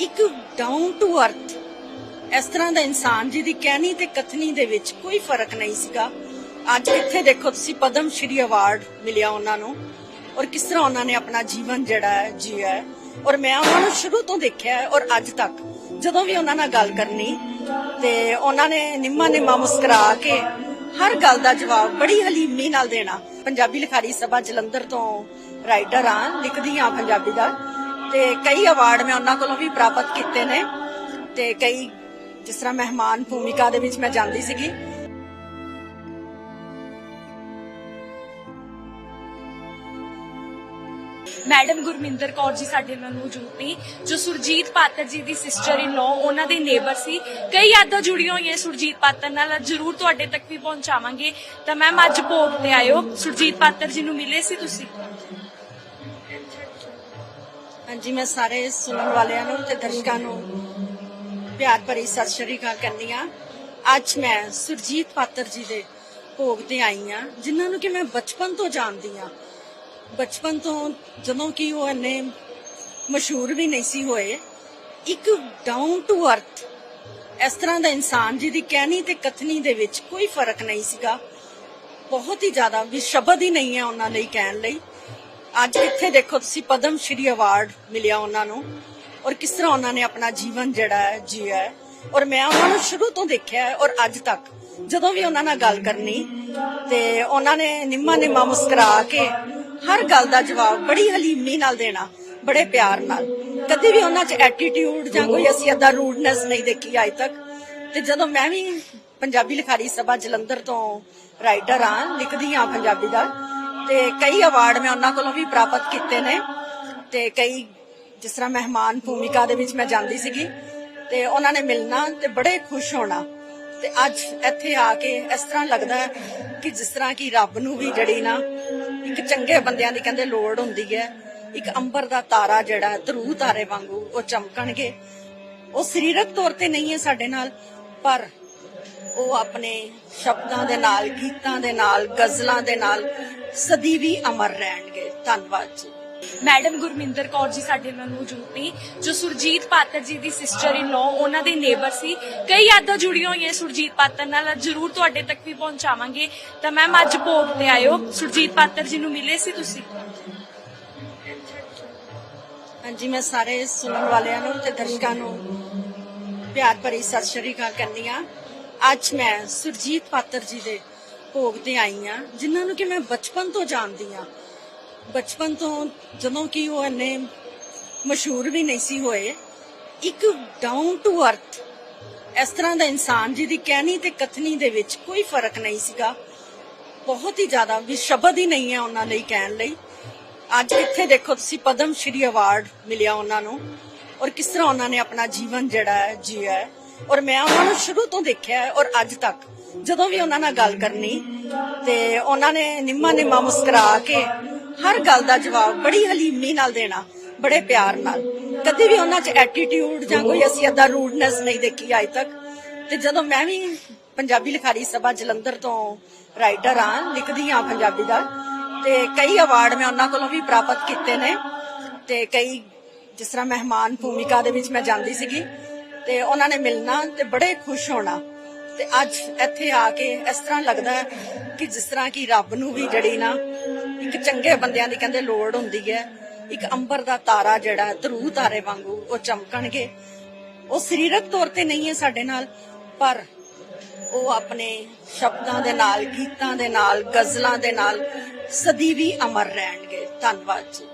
ਇੱਕ down to earth ਇਸ ਤਰ੍ਹਾਂ ਦਾ ਇਨਸਾਨ ਜਿਹਦੀ ਕਹਿਣੀ ਤੇ ਕਥਨੀ ਦੇ ਵਿੱਚ ਕੋਈ ਫ਼ਰਕ ਨਹੀਂ ਸੀਗਾ। ਅੱਜ ਇੱਥੇ ਦੇਖੋ ਤੁਸੀਂ ਪਦਮ ਸ਼੍ਰੀ ਅਵਾਰਡ ਮਿਲਿਆ ਉਹਨਾਂ ਨੂੰ। ਔਰ ਕਿਸ ਤਰ੍ਹਾਂ ਉਹਨਾਂ ਨੇ ਆਪਣਾ ਜੀਵਨ ਜਿਹੜਾ ਹੈ ਜੀਆ ਹੈ। ਔਰ ਮੈਂ ਉਹਨਾਂ ਨੂੰ ਸ਼ੁਰੂ ਤੋਂ ਦੇਖਿਆ ਹੈ ਔਰ ਅੱਜ ਤੱਕ ਜਦੋਂ ਵੀ ਉਹਨਾਂ ਨਾਲ ਗੱਲ ਕਰਨੀ ਤੇ ਉਹਨਾਂ ਨੇ ਨਿੰਮਾ ਨਿੰਮਾ ਮੁਸਕਰਾ ਕੇ ਹਰ ਗੱਲ ਦਾ ਜਵਾਬ ਬੜੀ ਹਲੀਮੀ ਨਾਲ ਦੇਣਾ। ਪੰਜਾਬੀ ਲਿਖਾਰੀ ਸਭਾ ਜਲੰਧਰ ਤੋਂ ਰਾਈਟਰ ਆ, ਲਿਖਦੀ ਆ ਪੰਜਾਬੀ ਦਾ। ਤੇ ਕਈ ਅਵਾਰਡ ਮੈਂ ਉਹਨਾਂ ਕੋਲੋਂ ਵੀ ਪ੍ਰਾਪਤ ਕੀਤੇ ਨੇ ਤੇ ਕਈ ਜਿਸ ਤਰ੍ਹਾਂ ਮਹਿਮਾਨ ਭੂਮਿਕਾ ਦੇ ਵਿੱਚ ਮੈਂ ਜਾਂਦੀ ਸੀਗੀ। ਮੈਡਮ ਗੁਰਮਿੰਦਰ ਕੌਰ ਜੀ ਸਾਡੇ ਨਾਲ ਮੌਜੂਦ ਨੇ, ਜੋ ਸੁਰਜੀਤ ਪਾਤਰ ਜੀ ਦੀ ਸਿਸਟਰ ਇਨ ਲਾਅ ਉਹਨਾਂ ਦੇ ਨੇਬਰ ਸੀ। ਕਈ ਯਾਦਾਂ ਜੁੜੀਆਂ ਹੋਈਆਂ ਸੁਰਜੀਤ ਪਾਤਰ ਨਾਲ ਜਰੂਰ ਤੁਹਾਡੇ ਤੱਕ ਵੀ ਪਹੁੰਚਾਵਾਂਗੇ। ਤਾਂ ਮੈਮ ਅੱਜ ਭੋਗ ਤੇ ਆਇਓ। ਸੁਰਜੀਤ ਪਾਤਰ ਜੀ ਨੂੰ ਮਿਲੇ ਸੀ ਤੁਸੀਂ? ਹਾਂਜੀ, ਮੈਂ ਸਾਰੇ ਸੁਣਨ ਵਾਲਿਆਂ ਨੂੰ ਤੇ ਦਰਸ਼ਕਾਂ ਨੂੰ ਪਿਆਰ ਭਰੀ ਸਤਿ ਸ਼੍ਰੀ ਅਕਾਲ ਕਰਨੀ ਆ ਅੱਜ ਮੈਂ ਸੁਰਜੀਤ ਪਾਤਰ ਜੀ ਦੇ ਭੋਗ ਤੇ ਆਈ ਆ ਜਿਨ੍ਹਾਂ ਨੂੰ ਕਿ ਮੈਂ ਬਚਪਨ ਤੋਂ ਜਾਣਦੀ ਆ ਬਚਪਨ ਤੋਂ ਜਦੋਂ ਕਿ ਉਹ ਇੰਨੇ ਮਸ਼ਹੂਰ ਵੀ ਨਹੀਂ ਸੀ ਹੋਏ, ਇੱਕ ਡਾਊਨ ਟੂ ਅਰਥ ਇਸ ਤਰ੍ਹਾਂ ਦਾ ਇਨਸਾਨ ਜਿਹਦੀ ਕਹਿਣੀ ਤੇ ਕਥਨੀ ਦੇ ਵਿੱਚ ਕੋਈ ਫ਼ਰਕ ਨਹੀਂ ਸੀਗਾ। ਬਹੁਤ ਹੀ ਜ਼ਿਆਦਾ ਵੀ ਸ਼ਬਦ ਹੀ ਨਹੀਂ ਹੈ ਉਹਨਾਂ ਲਈ ਕਹਿਣ ਲਈ। ਅੱਜ ਇੱਥੇ ਦੇਖੋ ਤੁਸੀਂ ਪਦਮ ਸ਼੍ਰੀ ਅਵਾਰਡ ਮਿਲਿਆ ਉਹਨਾਂ ਨੂੰ। ਔਰ ਕਿਸ ਤਰ੍ਹਾਂ ਉਹਨਾਂ ਨੇ ਆਪਣਾ ਜੀਵਨ ਜਿਹੜਾ ਹੈ ਜੀਆ ਹੈ। ਔਰ ਮੈਂ ਉਹਨਾਂ ਨੂੰ ਸ਼ੁਰੂ ਤੋਂ ਦੇਖਿਆ ਹੈ ਔਰ ਅੱਜ ਤੱਕ ਜਦੋਂ ਵੀ ਉਹਨਾਂ ਨਾਲ ਗੱਲ ਕਰਨੀ ਤੇ ਉਹਨਾਂ ਨੇ ਨਿੰਮਾ ਨਿੰਮਾ ਮੁਸਕਰਾ ਕੇ ਹਰ ਗੱਲ ਦਾ ਜਵਾਬ ਬੜੀ ਹਲੀਮੀ ਨਾਲ ਦੇਣਾ, ਬੜੇ ਪਿਆਰ ਨਾਲ। ਕਦੇ ਵੀ ਉਹਨਾਂ 'ਚ ਐਟੀਟਿਊਡ ਜਾਂ ਕੋਈ ਅਸੀਂ ਏਦਾਂ ਰੂਡਨੈਸ ਨਹੀਂ ਦੇਖੀ ਅੱਜ ਤੱਕ। ਤੇ ਜਦੋਂ ਮੈਂ ਵੀ ਪੰਜਾਬੀ ਲਿਖਾਰੀ ਸਭਾ ਜਲੰਧਰ ਤੋਂ ਰਾਈਟਰ ਆ ਲਿਖਦੀ ਆ ਪੰਜਾਬੀ ਦਾ ਤੇ ਕਈ ਅਵਾਰਡ ਮੈਂ ਉਹਨਾਂ ਕੋਲੋਂ ਵੀ ਪ੍ਰਾਪਤ ਕੀਤੇ ਨੇ। ਤੇ ਕਈ ਜਿਸ ਤਰ੍ਹਾਂ ਮਹਿਮਾਨ ਭੂਮਿਕਾ ਦੇ ਵਿੱਚ ਮੈਂ ਜਾਂਦੀ ਸੀਗੀ ਤੇ ਉਹਨਾਂ ਨੇ ਮਿਲਣਾ ਤੇ ਬੜੇ ਖੁਸ਼ ਹੋਣਾ। ਤੇ ਅੱਜ ਇੱਥੇ ਆ ਕੇ ਇਸ ਤਰ੍ਹਾਂ ਲੱਗਦਾ ਕਿ ਜਿਸ ਤਰ੍ਹਾਂ ਕਿ ਰੱਬ ਨੂੰ ਵੀ ਜੜੀ ਨਾ ਇੱਕ ਚੰਗੇ ਬੰਦਿਆਂ ਦੀ ਕਹਿੰਦੇ ਲੋੜ ਹੁੰਦੀ ਹੈ, ਇੱਕ ਅੰਬਰ ਦਾ ਤਾਰਾ ਜਿਹੜਾ ਧਰੂ ਤਾਰੇ ਵਾਂਗੂ ਉਹ ਚਮਕਣਗੇ। ਉਹ ਸਰੀਰਕ ਤੌਰ ਤੇ ਨਹੀਂ ਹੈ ਸਾਡੇ ਨਾਲ, ਪਰ ਉਹ ਆਪਣੇ ਸ਼ਬਦਾਂ ਦੇ ਨਾਲ, ਗੀਤਾਂ ਦੇ ਨਾਲ, ਗਜ਼ਲਾਂ ਦੇ ਨਾਲ ਸਦੀ ਵੀ ਅਮਰ ਰਹਿਣਗੇ। ਧੰਨਵਾਦ ਜੀ। ਮੈਡਮ ਗੁਰਮਿੰਦਰ ਕੌਰ ਜੀ ਸਾਡੇ ਨਾਲ ਮੌਜੂਦ ਨੇ ਜੋ ਸੁਰਜੀਤ ਪਾਤਰ ਜੀ ਦੀ ਸਿਸਟਰ ਇਨ ਲਾਅ ਉਹਨਾਂ ਦੇ ਨੇਬਰ ਸੀ। ਕਈ ਯਾਦਾਂ ਜੁੜੀਆਂ ਹੋਈਆਂ ਸੁਰਜੀਤ ਪਾਤਰ ਨਾਲ ਜਰੂਰ ਤੁਹਾਡੇ ਤੱਕ ਵੀ ਪਹੁੰਚਾਵਾਂਗੇ। ਤਾਂ ਮੈਮ ਅੱਜ ਭੋਗ ਤੇ ਆਇਓ। ਸੁਰਜੀਤ ਪਾਤਰ ਜੀ ਨੂੰ ਮਿਲੇ ਸੀ ਤੁਸੀਂ? ਹਾਂਜੀ ਮੈਂ ਸਾਰੇ ਸੁਣਨ ਵਾਲਿਆਂ ਨੂੰ ਤੇ ਦਰਸ਼ਕਾਂ ਨੂੰ ਪਿਆਰ ਭਰੀ ਸਤਿ ਸ਼੍ਰੀ ਅਕਾਲ ਕਰਨੀ ਆ ਅੱਜ ਮੈਂ ਸੁਰਜੀਤ ਪਾਤਰ ਜੀ ਦੇ ਭੋਗ ਤੇ ਆਈ ਆ, ਜਿਨ੍ਹਾਂ ਨੂੰ ਕਿ ਮੈਂ ਬਚਪਨ ਤੋਂ ਜਾਣਦੀ ਆ। ਬਚਪਨ ਤੋਂ ਜਦੋਂ ਕਿ ਉਹ ਇੰਨੇ ਮਸ਼ਹੂਰ ਵੀ ਨਹੀਂ ਸੀ ਹੋਏ, ਇੱਕ ਡਾਊਨ ਟੂ ਅਰਥ ਇਸ ਤਰ੍ਹਾਂ ਦਾ ਇਨਸਾਨ ਜਿਹਦੀ ਕਹਿਣੀ ਤੇ ਕਥਨੀ ਦੇ ਵਿੱਚ ਕੋਈ ਫ਼ਰਕ ਨਹੀਂ ਸੀਗਾ। ਬਹੁਤ ਹੀ ਜ਼ਿਆਦਾ ਵੀ ਸ਼ਬਦ ਹੀ ਨਹੀਂ ਹੈ ਉਹਨਾਂ ਲਈ ਕਹਿਣ ਲਈ। ਅੱਜ ਇੱਥੇ ਦੇਖੋ ਤੁਸੀਂ ਪਦਮ ਸ਼੍ਰੀ ਅਵਾਰਡ ਮਿਲਿਆ ਉਹਨਾਂ ਨੂੰ, ਔਰ ਕਿਸ ਤਰ੍ਹਾਂ ਉਹਨਾਂ ਨੇ ਆਪਣਾ ਜੀਵਨ ਜਿਹੜਾ ਹੈ ਜੀਆ ਹੈ। ਔਰ ਮੈਂ ਉਹਨਾਂ ਨੂੰ ਸ਼ੁਰੂ ਤੋਂ ਦੇਖਿਆ ਔਰ ਅੱਜ ਤੱਕ ਜਦੋਂ ਵੀ ਉਹਨਾਂ ਨਾਲ ਗੱਲ ਕਰਨੀ ਤੇ ਉਹਨਾਂ ਨੇ ਨਿੰਮਾ ਨਿੰਮਾ ਮੁਸਕਰਾ ਕੇ ਹਰ ਗੱਲ ਦਾ ਜਵਾਬ ਬੜੀ ਹਲੀਮੀ ਨਾਲ ਦੇਣਾ, ਬੜੇ ਪਿਆਰ ਨਾਲ। ਕਦੇ ਵੀ ਉਹਨਾਂ 'ਚ ਐਟੀਟਿਊਡ ਜਾਂ ਕੋਈ ਅਸੀਂ ਏਦਾਂ ਰੂਡਨੈਸ ਨਹੀਂ ਦੇਖੀ ਅੱਜ ਤੱਕ। ਤੇ ਜਦੋਂ ਮੈਂ ਵੀ ਪੰਜਾਬੀ ਲਿਖਾਰੀ ਸਭਾ ਜਲੰਧਰ ਤੋਂ ਰਾਈਟਰ ਆ ਲਿਖਦੀ ਆ ਪੰਜਾਬੀ ਦਾ, ਤੇ ਕਈ ਅਵਾਰਡ ਮੈਂ ਉਹਨਾਂ ਕੋਲੋਂ ਵੀ ਪ੍ਰਾਪਤ ਕੀਤੇ ਨੇ। ਤੇ ਕਈ ਜਿਸ ਤਰ੍ਹਾਂ ਮਹਿਮਾਨ ਭੂਮਿਕਾ ਦੇ ਵਿੱਚ ਮੈਂ ਜਾਂਦੀ ਸੀਗੀ, ਤੇ ਉਹਨਾਂ ਨੇ ਮਿਲਣਾ ਤੇ ਬੜੇ ਖੁਸ਼ ਹੋਣਾ। ਤੇ ਅੱਜ ਇੱਥੇ ਆ ਕੇ ਇਸ ਤਰ੍ਹਾਂ ਲੱਗਦਾ ਕਿ ਜਿਸ ਤਰ੍ਹਾਂ ਕਿ ਰੱਬ ਨੂੰ ਵੀ ਜੜੀ ਨਾ ਇੱਕ ਚੰਗੇ ਬੰਦਿਆਂ ਦੀ ਕਹਿੰਦੇ ਲੋੜ ਹੁੰਦੀ ਹੈ, ਇੱਕ ਅੰਬਰ ਦਾ ਤਾਰਾ ਜਿਹੜਾ ਧਰੂ ਤਾਰੇ ਵਾਂਗੂ ਉਹ ਚਮਕਣਗੇ। ਉਹ ਸਰੀਰਕ ਤੌਰ ਤੇ ਨਹੀਂ ਹੈ ਸਾਡੇ ਨਾਲ, ਪਰ ਉਹ ਆਪਣੇ ਸ਼ਬਦਾਂ ਦੇ ਨਾਲ, ਗੀਤਾਂ ਦੇ ਨਾਲ, ਗਜ਼ਲਾਂ ਦੇ ਨਾਲ ਸਦੀ ਵੀ ਅਮਰ ਰਹਿਣਗੇ। ਧੰਨਵਾਦ ਜੀ।